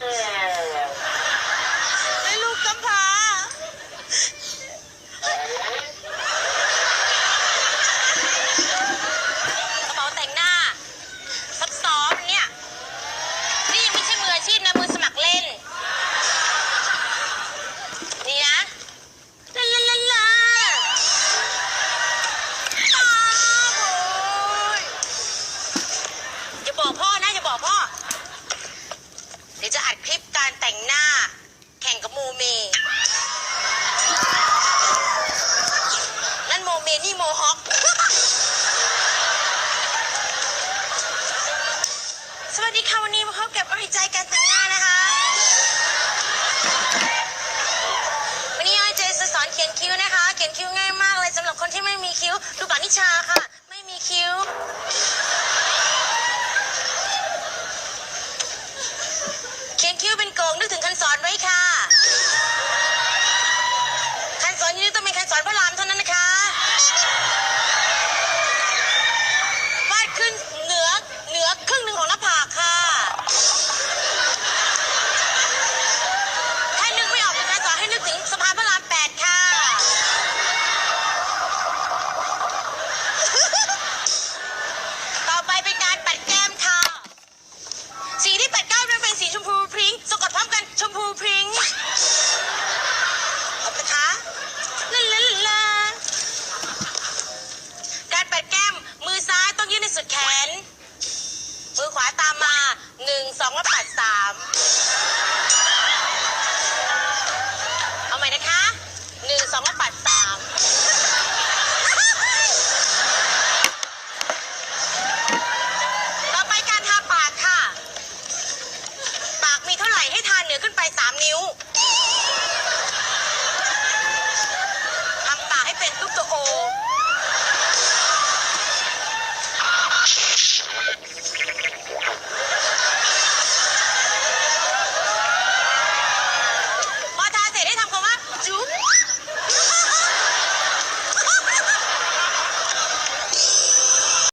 Yeah. ฮอคสวัสดีค่ะวันนี้มาพบกับอริใจการแต่งหน้านะคะ วันนี้ออยเจจะสอนเขียนคิ้วนะคะ เขียนคิ้วง่ายมากเลยสำหรับคนที่ไม่มีคิ้ว ดูปานิชาค่ะ ไม่มีคิ้ว เขียนคิ้วเป็นโกงนึกถึงคันสอนไว้ค่ะ คันสอนนี้ต้องเป็นคันสอนพระรา หนึ่งสองแล้วปัดสามเอาใหม่นะคะหนึ่งสองแล้วปัดสามต่อไปการทาปากค่ะ ปากมีเท่าไหร่ให้ทาเหนือขึ้นไป3นิ้วทำปากให้เป็นตุ๊กตัวโอ